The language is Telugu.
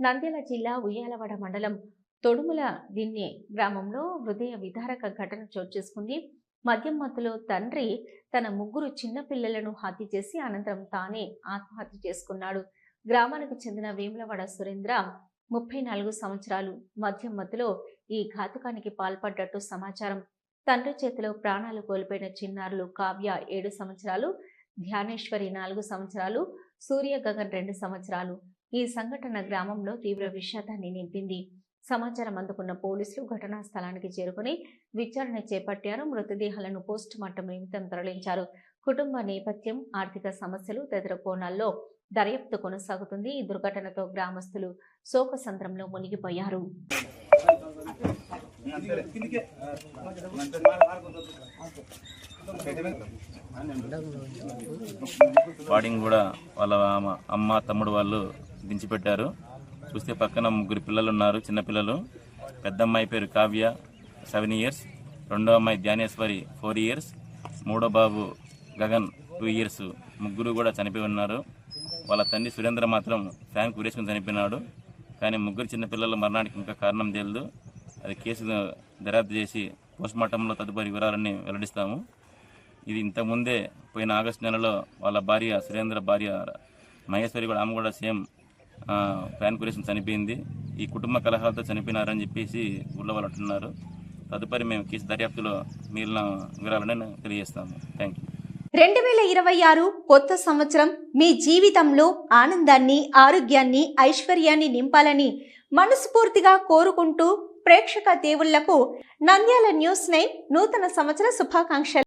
నంద్యాల జిల్లా ఉయ్యాలవాడ మండలం తొడుముల దిన్నే గ్రామంలో హృదయ విదారక ఘటన చోటు చేసుకుంది. మద్యం మత్తులో తండ్రి తన ముగ్గురు చిన్నపిల్లలను హత్య చేసి అనంతరం తానే ఆత్మహత్య చేసుకున్నాడు. గ్రామానికి చెందిన వేములవాడ సురేంద్ర ముప్పై నాలుగు సంవత్సరాలు మద్యం మత్తులో ఈ ఘాతుకానికి పాల్పడ్డట్టు సమాచారం. తండ్రి చేతిలో ప్రాణాలు కోల్పోయిన చిన్నారులు కావ్య ఏడు సంవత్సరాలు ధ్యానేశ్వరి నాలుగు సంవత్సరాలు సూర్య గగన్ రెండు సంవత్సరాలు ఈ సంఘటన గ్రామంలో తీవ్ర విషాదాన్ని నింపింది. సమాచారం అందుకున్న పోలీసులు ఘటనా స్థలానికి చేరుకుని విచారణ చేపట్టారు. మృతదేహాలను పోస్ట్ మార్టం నిమిత్తం తరలించారు. కుటుంబ నేపథ్యం ఆర్థిక సమస్యలు తదితర కోణాల్లో దర్యాప్తు కొనసాగుతుంది. ఈ దుర్ఘటనతో గ్రామస్తులు శోకసంద్రంలో మునిగిపోయారు. కూడా వాళ్ళ అమ్మ తమ్ముడు వాళ్ళు దించిపెట్టారు. చూస్తే పక్కన ముగ్గురు పిల్లలు ఉన్నారు చిన్నపిల్లలు పెద్ద అమ్మాయి పేరు కావ్య సెవెన్ ఇయర్స్ రెండో అమ్మాయి ధ్యానేశ్వరి ఫోర్ ఇయర్స్ మూడో బాబు గగన్ టూ ఇయర్స్ ముగ్గురు కూడా చనిపోయి ఉన్నారు. వాళ్ళ తండ్రి సురేంద్ర మాత్రం ఫ్యాన్ కురేసుకుని చనిపోయినాడు. కానీ ముగ్గురు చిన్నపిల్లల మరణానికి ఇంకా కారణం తెలియదు. అది కేసు దర్యాప్తు చేసి పోస్ట్మార్టంలో తదుపరి వివరాలన్నీ వెల్లడిస్తాము. ఇది ఇంతకుముందే పోయిన ఆగస్టు నెలలో వాళ్ళ భార్య సురేంద్ర భార్య మహేశ్వరి కూడా ఆమె కూడా సేమ్ ఫ్యాన్ కురేషన్ చనిపోయింది. ఈ కుటుంబ కలహాలతో చనిపోయినారని చెప్పేసి ఊళ్ళో వాళ్ళు అంటున్నారు. తదుపరి మేము కేసు దర్యాప్తులో మిగిలిన వివరాలను తెలియజేస్తాము థ్యాంక్ యూ రెండు వేల ఇరవై ఆరు కొత్త సంవత్సరం మీ జీవితంలో ఆనందాన్ని ఆరోగ్యాన్ని ఐశ్వర్యాన్ని నింపాలని మనస్ఫూర్తిగా కోరుకుంటూ ప్రేక్షక దేవుళ్ళకు నంద్యాల న్యూస్ నైన్ నూతన సంవత్సర శుభాకాంక్షలు.